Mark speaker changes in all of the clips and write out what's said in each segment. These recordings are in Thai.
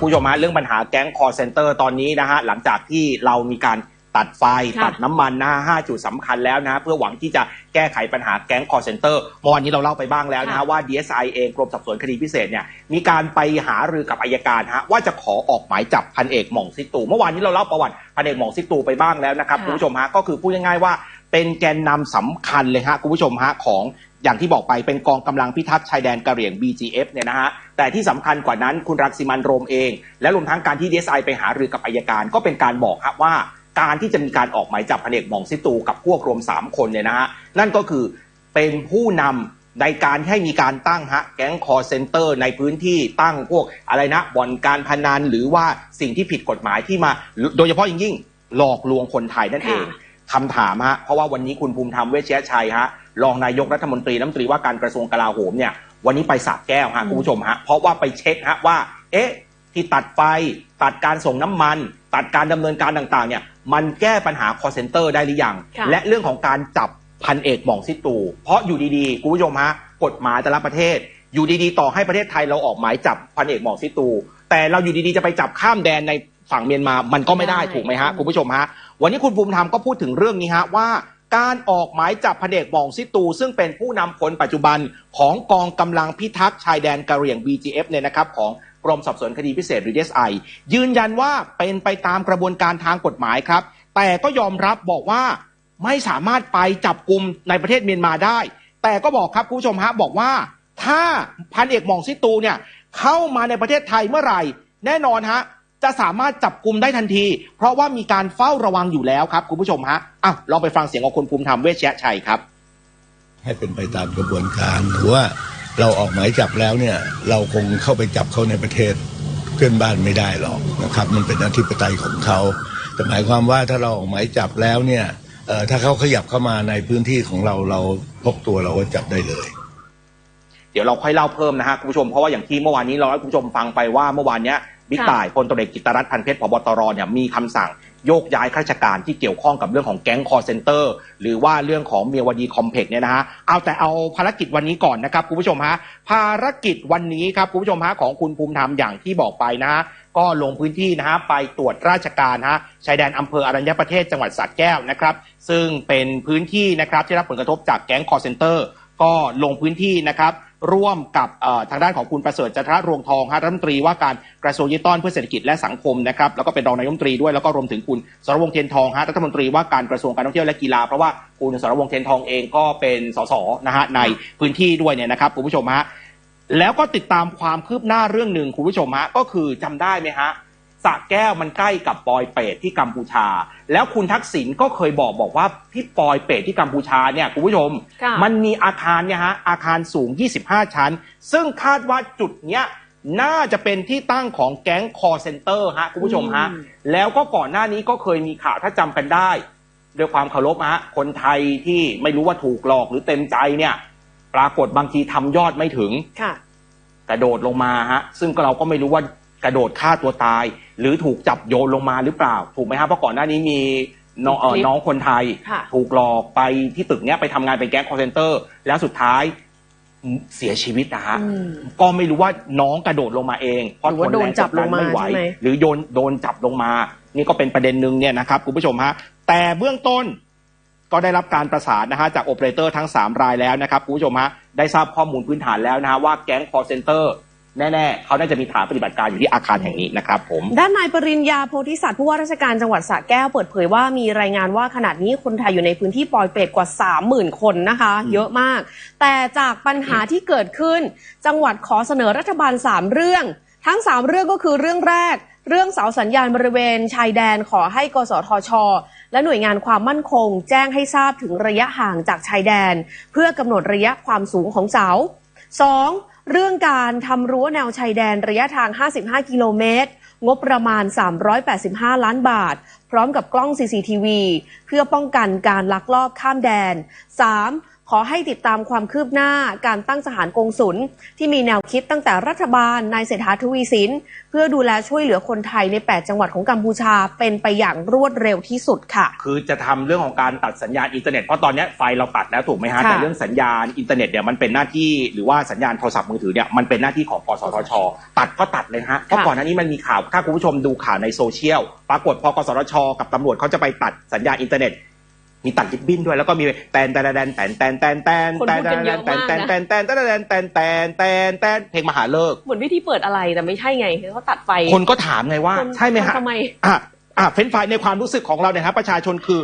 Speaker 1: ผู้ชมฮะเรื่องปัญหาแก๊งคอร์เซนเตอร์ตอนนี้นะฮะหลังจากที่เรามีการตัดไฟ
Speaker 2: ค่ะ
Speaker 1: ตัดน้ำมันนะห้าจุดสำคัญแล้วนะฮะเพื่อหวังที่จะแก้ไขปัญหาแก๊งคอร์เซนเตอร์เมื่อวานนี้เราเล่าไปบ้างแล้วนะฮะ
Speaker 2: ค่ะ
Speaker 1: ว่า DSI เองกรมสอบสวนคดีพิเศษเนี่ยมีการไปหารือกับอายการฮะว่าจะขอออกหมายจับพันเอกหม่องซิตูเมื่อวานนี้เราเล่าประวัติพันเอกหม่องซิตูไปบ้างแล้วนะครับ
Speaker 2: ค่ะ
Speaker 1: คุณผู้ชมฮะก็คือพูดง่ายๆว่าเป็นแกนนำสำคัญเลยฮะคุณผู้ชมฮะของ อย่างที่บอกไปเป็นกองกำลังพิทักษ์ชายแดนกะเหรี่ยง BGF เนี่ยนะฮะแต่ที่สำคัญกว่านั้นคุณรักษิมันโรมเอง และรวมทั้งการที่ DSI ไปหารือกับอายการ ก็เป็นการบอกครับว่าการที่จะมีการออกหมายจับพลเอกมองซิตูกับพวกรวม 3 คนเนี่ยนะฮะนั่นก็คือเป็นผู้นำในการให้มีการตั้งฮะแก๊งคอร์เซนเตอร์ในพื้นที่ตั้งพวกอะไรนะบ่อนการพนันหรือว่าสิ่งที่ผิดกฎหมายที่มา โดยเฉพาะอย่างยิ่งหลอกลวงคนไทยนั่นเอง
Speaker 2: ค่ะ
Speaker 1: คำถามฮะเพราะว่าวันนี้คุณภูมิธรรมเวชยชัยฮะรองนายกรัฐมนตรีน้ำตรีว่าการกระทรวงกลาโหมเนี่ยวันนี้ไปสระแก้วฮะ
Speaker 2: อืม
Speaker 1: คุณผู้ชมฮะเพราะว่าไปเช็คฮะว่า เอ๊ะ ที่ตัดไฟ ตัดการส่งน้ำมัน ตัดการดำเนินการต่างๆเนี่ยมันแก้ปัญหาคอเซนเตอร์ได้หรือยัง
Speaker 2: ค่ะ
Speaker 1: และเรื่องของการจับพันเอกหม่องซิตูเพราะอยู่ดีๆคุณผู้ชมฮะกฎหมายแต่ละประเทศ อยู่ดีๆ ต่อให้ประเทศไทยเราออกหมายจับพันเอกหม่องซิตู แต่เราอยู่ดีๆจะไปจับข้ามแดนในฝั่งเมียนมามันก็ไม่ได้
Speaker 2: ใช่
Speaker 1: ถูกไหมฮะคุณผู้ชมฮะ วันนี้คุณภูมิธรรมก็พูดถึงเรื่องนี้ฮะว่าการออกหมายจับพเอกหม่องซิตู ซึ่งเป็นผู้นำคนปัจจุบันของกองกำลังพิทักษ์ชายแดนกะเหรี่ยง BGF เนี่ยนะครับของกรมสอบสวนคดีพิเศษหรือ DSI ยืนยันว่าเป็นไปตามกระบวนการทางกฎหมายครับ แต่ก็ยอมรับบอกว่าไม่สามารถไปจับกลุ่มในประเทศเมียนมาได้ แต่ก็บอกครับคุณผู้ชมฮะบอกว่า ถ้าพันเอกมองซิตูเนี่ยเข้ามาในประเทศไทยเมื่อไหร่ แน่นอนฮะ จะสามารถจับกลุ่มได้ทันที เพราะว่ามีการเฝ้าระวังอยู่แล้วครับคุณผู้ชมฮะอะลองไปฟังเสียงของคุณภูมิธรรมเวชยชัยครับ
Speaker 3: ให้เป็นไปตามกระบวนการถือว่าเราออกหมายจับแล้วเนี่ยเราคงเข้าไปจับเขาในประเทศเพื่อนบ้านไม่ได้หรอกนะครับ มันเป็นอธิปไตยของเขาแต่หมายความว่าถ้าเราออกหมายจับแล้วเนี่ยเอ่อถ้าเขาขยับเข้ามาในพื้นที่ของเราเราพบตัวเราก็จับได้เลย
Speaker 1: ดี๋ยวเราค่อยเล่าเพิ่มนะฮะคุณผู้ชมเพราะว่าอย่างที่เมื่อวานนี้เราให้คุณผู้ชมฟังไปว่าเมื่อวานเนี้ยบิ๊กต่ายพลตรเอกกิตรัตน์พันเพชรพบตรเนี่ยมีคำสั่งโยกย้ายข้าราชการที่เกี่ยวข้องกับเรื่องของแก๊งคอร์เซนเตอร์หรือว่าเรื่องของเมียวดีคอมเพล็กซ์เนี่ยนะฮะเอาแต่เอาภารกิจวันนี้ก่อนนะครับคุณผู้ชมฮะภารกิจวันนี้ครับคุณผู้ชมฮะของคุณภูมิธรรมอย่างที่บอกไปนะฮะก็ลงพื้นที่นะฮะไปตรวจราชการฮะชายแดนอำเภออรัญญประเทศจังหวัดสระแก้วนะครับ ซึ่งเป็นพื้นที่นะครับที่รับผลกระทบจากแก๊งคอร์เซนเตอร์ก็ลงพื้นที่นะครับ ร่วมกับทางด้านของคุณประเสริฐจันทรรวงทองฮะรัฐมนตรีว่าการกระทรวงยุติธรรมเพื่อเศรษฐกิจและสังคมนะครับแล้วก็เป็นรองนายกรัฐมนตรีด้วยแล้วก็รวมถึงคุณสรวงเทียนทองฮะรัฐมนตรีว่าการกระทรวงการท่องเที่ยวและกีฬาเพราะว่าคุณสรวงเทียนทองเองก็เป็นสสนะฮะในพื้นที่ด้วยเนี่ยนะครับคุณผู้ชมฮะแล้วก็ติดตามความคืบหน้าเรื่องหนึ่งคุณผู้ชมฮะก็คือจำได้ไหมฮะ สระแก้วมันใกล้กับปอยเปตที่กัมพูชา แล้วคุณทักษิณก็เคยบอกบอกว่าที่ปอยเปตที่กัมพูชาเนี่ยคุณผู้ชม
Speaker 2: ค่ะ
Speaker 1: มันมีอาคารเนี่ยฮะอาคารสูง 25 ชั้น ซึ่งคาดว่าจุดเนี้ยน่าจะเป็นที่ตั้งของแก๊งคอร์เซนเตอร์ฮะคุณผู้ชมฮะ
Speaker 2: อืม
Speaker 1: แล้วก็ก่อนหน้านี้ก็เคยมีข่าวถ้าจำกันได้ด้วยความเคารพฮะคนไทยที่ไม่รู้ว่าถูกหลอกหรือเต็มใจเนี่ย ปรากฏบางทีทำยอดไม่ถึง
Speaker 2: ค่ะ
Speaker 1: กระโดดลงมาฮะซึ่งเราก็ไม่รู้ว่า กระโดดฆ่าตัวตาย หรือถูกจับโยนลงมาหรือเปล่า ถูกไหมฮะเพราะก่อนหน้านี้มีน้องเอ่อ
Speaker 2: คลิป
Speaker 1: น้องคนไทย
Speaker 2: ค่ะ
Speaker 1: ถูกหลอกไปที่ตึกเนี้ยไปทำงานเป็นแก๊งคอร์เซนเตอร์ แล้วสุดท้ายเสียชีวิตนะฮะ
Speaker 2: อืม
Speaker 1: ก็ไม่รู้ว่าน้องกระโดดลงมาเองเพราะ
Speaker 2: หรือว่า
Speaker 1: ทนแรง
Speaker 2: โดนจับลงมา
Speaker 1: ไม่ไหว
Speaker 2: ใช่ไหม
Speaker 1: หรือโยนโดนจับลงมา นี่ก็เป็นประเด็นหนึ่งเนี่ยนะครับคุณผู้ชมฮะแต่เบื้องต้นก็ได้รับการประสานนะฮะจากโอเปอเรเตอร์ทั้ง 3 รายแล้วนะครับคุณผู้ชมฮะได้ทราบข้อมูลพื้นฐานแล้วนะฮะว่าแก๊งคอร์เซนเตอร์ แน่ๆเขาน่าจะมีฐานปฏิบัติการอยู่ที่อาคารแห่งนี้นะครับผม
Speaker 2: ด้านนายปริญญาโพธิสัตว์ผู้ว่าราชการจังหวัดสระแก้วเปิดเผยว่ามีรายงานว่าขณะนี้คนไทยอยู่ในพื้นที่ปอยเปรตกว่า 30,000 คนนะคะ
Speaker 1: อืม
Speaker 2: เยอะมาก แต่จากปัญหาที่เกิดขึ้น จังหวัดขอเสนอรัฐบาล 3 เรื่อง ทั้ง 3 เรื่องก็คือเรื่องแรก เรื่องเสาสัญญาณบริเวณ ชายแดนขอให้กสทช และหน่วยงานความมั่นคง แจ้งให้ทราบถึงระยะห่างจากชายแดน เพื่อกำหนดระยะความสูงของเสา 2. เรื่องการทำรั้วแนวชายแดนระยะทาง 55 กิโลเมตร งบประมาณ 385 ล้านบาทพร้อมกับกล้อง CCTV เพื่อป้องกันการลักลอบข้ามแดน 3. ขอให้ติดตามความคืบหน้าการตั้งสถานกงศุลที่มีแนวคิดตั้งแต่รัฐบาลนายเศรษฐาทวีสิน เพื่อดูแลช่วยเหลือคนไทยใน 8 จังหวัดของกัมพูชาเป็นไปอย่างรวดเร็วที่สุดค่ะ
Speaker 1: คือจะทำเรื่องของการตัดสัญญาณอินเทอร์เน็ตเพราะตอนเนี้ยไฟเราตัดแล้วถูกไหมฮะ
Speaker 2: ค่ะ
Speaker 1: แต่เรื่องสัญญาณอินเทอร์เน็ตเนี่ยมันเป็นหน้าที่หรือว่าสัญญาณโทรศัพท์มือถือเนี่ยมันเป็นหน้าที่ของกสทช ตัดก็ตัดเลยฮะเพราะก่อนหน้านี้มันมีข่าวถ้าคุณผู้ชมดูข่าวในโซเชียลปรากฏพอกสทช กับตำรวจเขาจะไปตัดสัญญาอินเทอร์เน็ต มีตัดลิบบิ้นด้วย แล้วก็มีแตนแตนแตนแตนแตนแตนแตนแตน
Speaker 2: ดกัน
Speaker 1: แตนแตนแตนแตนแตนแตนแตนแตนแตนแตนเพลงมหาเลิก
Speaker 2: เหมือนวิธีเปิดอะไรแต่ไม่ใช่ไงเขาตัดไฟ
Speaker 1: คนก็ถามไงว่า ใช่ไหมฮะ
Speaker 2: ทำไม
Speaker 1: อะอะเฟ้นไฟในความรู้สึกของเราเนี่ยฮะประชาชนคือ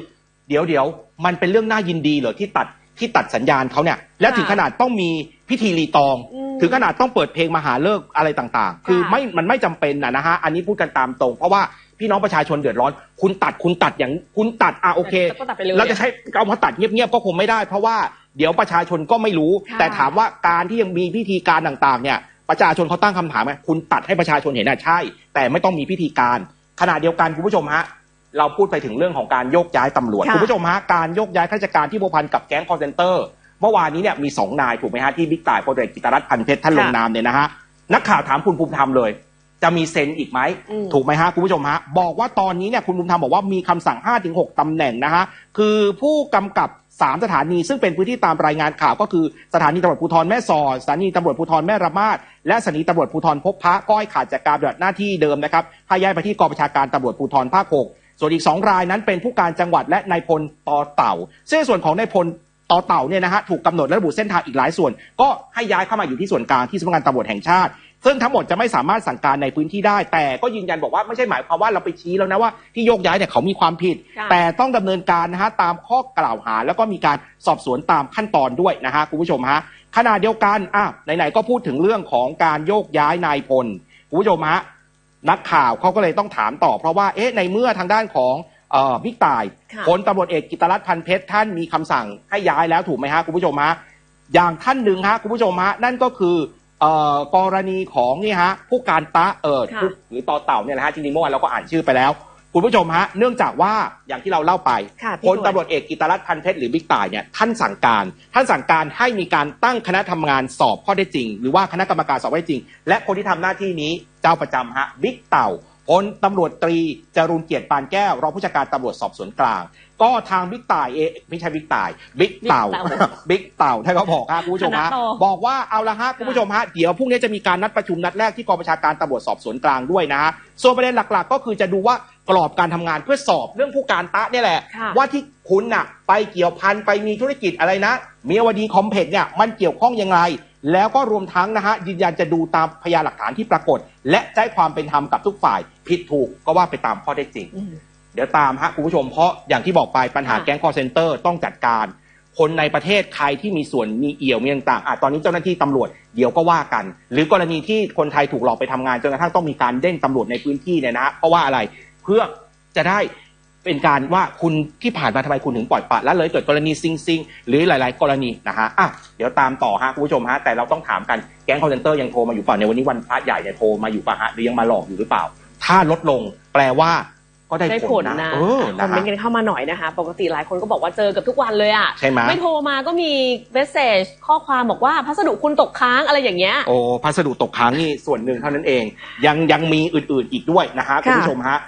Speaker 1: เดี๋ยวเดี๋ยวมันเป็นเรื่องน่ายินดีเหรอที่ตัดที่ตัดสัญญาณเขาเนี่ย และถึงขนาดต้องมีพิธีรีตอง ถึงขนาดต้องเปิดเพลงมหาเลิกอะไรต่างๆ คือไม่มันไม่จำเป็นนะนะฮะอันนี้พูดกันตามตรง เพราะว่า พี่น้องประชาชนเดือดร้อน คุณตัดคุณตัดอย่างคุณตัดอะโอเค
Speaker 2: ก็ตัดไปเลย
Speaker 1: เราจะใช้เอามาตัดเงียบๆก็คงไม่ได้ เพราะว่าเดี๋ยวประชาชนก็ไม่รู้
Speaker 2: ค่ะ
Speaker 1: แต่ถามว่าการที่ยังมีพิธีการต่างๆ เนี่ย ประชาชนเขาตั้งคำถามไหมคุณตัดให้ประชาชนเห็นน่ะใช่ แต่ไม่ต้องมีพิธีการขณะเดียวกันคุณผู้ชมฮะเราพูดไปถึงเรื่องของการโยกย้ายตำรวจ
Speaker 2: ค่ะ
Speaker 1: คุณผู้ชมฮะการโยกย้ายข้าราชการที่พัวพันกับแก๊งคอร์เซนเตอร์เมื่อวานนี้เนี่ยมีสองนายถูกไหมฮะที่บิ๊กต่ายพลเอกกิตรัตน์พันเพชรท่านลงนามเนี่ยนะฮะนักข่าวถามคุณภูมิธรรมเลย จะมีเซ็นอีกไหม
Speaker 2: อืม
Speaker 1: ถูกไหมฮะคุณผู้ชมฮะ บอกว่าตอนนี้เนี่ยคุณภูมิธรรมบอกว่ามีคำสั่ง 5-6ตำแหน่งนะฮะ คือผู้กำกับ 3 สถานีซึ่งเป็นพื้นที่ตามรายงานข่าวก็คือสถานีตำรวจภูธรแม่สอดสถานีตำรวจภูธรแม่ระมาดและสถานีตำรวจภูธรพบพระก็ให้ขาดจากการปฏิบัติหน้าที่เดิมนะครับให้ย้ายไปที่กองบัญชาการตำรวจภูธรภาคหกส่วนอีก 2 รายนั้นเป็นผู้การจังหวัดและนายพลต่อเต่าซึ่งในส่วนของนายพลต่อเต่าเนี่ยนะฮะถูกกำหนดและระบุเส้นทางอีกหลายส่วน ก็ให้ย้ายเข้ามาอยู่ที่ส่วนกลางที่สำนักงานตำรวจแห่งชาติ ซึ่งทั้งหมดจะไม่สามารถสั่งการในพื้นที่ได้ แต่ก็ยืนยันบอกว่าไม่ใช่หมายความว่าเราไปชี้แล้วนะว่าที่โยกย้ายเนี่ยเขามีความผิด
Speaker 2: ค่ะ
Speaker 1: แต่ต้องดำเนินการนะฮะตามข้อกล่าวหา แล้วก็มีการสอบสวนตามขั้นตอนด้วยนะฮะคุณผู้ชมฮะขณะเดียวกันอะไหนๆก็พูดถึงเรื่องของการโยกย้ายนายพลคุณผู้ชมฮะนักข่าวเขาก็เลยต้องถามต่อ เพราะว่าเอ๊ะในเมื่อทางด้านของเอ่อบิ๊กต่าย
Speaker 2: ค่ะ
Speaker 1: พลตำรวจเอกกิตรัตน์พันเพชรท่านมีคำสั่งให้ย้ายแล้วถูกไหมฮะคุณผู้ชมฮะอย่างท่านหนึ่งฮะคุณผู้ชมฮะนั่นก็คือเอ่อ กรณีของนี่ฮะผู้การตะเอิด
Speaker 2: ค่ะ
Speaker 1: ผู้หรือต่อเต่าเนี่ยนะฮะจริงๆเมื่อวานเราก็อ่านชื่อไปแล้ว คุณผู้ชมฮะเนื่องจากว่าอย่างที่เราเล่าไป
Speaker 2: ค่ะพี่
Speaker 1: พล
Speaker 2: ตัว
Speaker 1: ตำรวจเอกกิตรัตน์พันเพชรหรือบิ๊กต่ายเนี่ยท่านสั่งการ ท่านสั่งการให้มีการตั้งคณะทำงานสอบข้อได้จริง หรือว่าคณะกรรมการสอบข้อได้จริง และคนที่ทำหน้าที่นี้เจ้าประจำฮะบิ๊กเต่า พลตำรวจตรีจรุนเกียรติปานแก้ว รองผู้จัดการตำรวจสอบสวนกลาง ก็ทางบิ๊กต่ายเองไม่ใช่บิ๊กต่ายบิ๊กเต่า
Speaker 2: บิ๊กเต่า
Speaker 1: บิ๊กเต่าท่านก็บอกฮะคุณผู้ชมฮะ
Speaker 2: คณะต่อ
Speaker 1: บอกว่าเอาละฮะคุณผู้ชมฮะเดี๋ยวพรุ่งนี้จะมีการนัดประชุมนัดแรกที่กองบัญชาการตำรวจสอบสวนกลางด้วยนะฮะส่วนประเด็นหลักๆ ก็คือจะดูว่ากรอบการทำงานเพื่อสอบเรื่องผู้การตะเนี่ยแหละ
Speaker 2: ค่ะ
Speaker 1: ว่าที่คุณน่ะ ไปเกี่ยวพันไปมีธุรกิจอะไรนะเมียวดีคอมเพล็กซ์เนี่ยมันเกี่ยวข้องยังไง แล้วก็รวมทั้งนะฮะยืนยันจะดูตามพยานหลักฐานที่ปรากฏ และจะให้ความเป็นธรรมกับทุกฝ่าย ผิดถูกก็ว่าไปตามข้อเท็จจริง
Speaker 2: อืม
Speaker 1: เดี๋ยวตามฮะคุณผู้ชมเพราะอย่างที่บอกไปปัญหา
Speaker 2: ค่ะ
Speaker 1: แก๊งคอร์เซนเตอร์ต้องจัดการ คนในประเทศใครที่มีส่วนมีเอี่ยวมีต่างๆอะตอนนี้เจ้าหน้าที่ตำรวจเดี๋ยวก็ว่ากัน หรือกรณีที่คนไทยถูกหลอกไปทำงานจนกระทั่งต้องมีการเด้งตำรวจในพื้นที่เนี่ยนะฮะเพราะว่าอะไรเพื่อจะได้ เป็นการว่าคุณที่ผ่านมาทำไมคุณถึงปล่อยปละละเลยเกิดกรณีซิงซิงหรือหลาย ๆ กรณีนะฮะอะเดี๋ยวตามต่อฮะคุณผู้ชมฮะแต่เราต้องถามกันแก๊งคอร์เซนเตอร์ยังโทรมาอยู่เปล่าในวันนี้วันพระใหญ่เนี่ยโทรมาอยู่ป่ะฮะหรือยังมาหลอกอยู่หรือเปล่า ถ้าลดลงแปลว่าก็ได้
Speaker 2: ได้
Speaker 1: ผ
Speaker 2: ผ
Speaker 1: ล
Speaker 2: ล
Speaker 1: นะ
Speaker 2: นะ
Speaker 1: เออ
Speaker 2: คอ
Speaker 1: นะ
Speaker 2: มเม
Speaker 1: ฮะ
Speaker 2: นต์กันเข้ามาหน่อยนะคะ ปกติหลายคนก็บอกว่าเจอกับทุกวันเลยอะ
Speaker 1: ใช่ไหม
Speaker 2: ไม่โทรมาก็มีเมสเซจข้อความบอกว่าพัสดุคุณตกค้างอะไรอย่างเงี้ย
Speaker 1: โอ้พัสดุตกค้างนี่ส่วนหนึ่งเท่านั้นเอง ยังยังมีอื่นๆอีกด้วยนะฮะคุณผู้ชมฮะ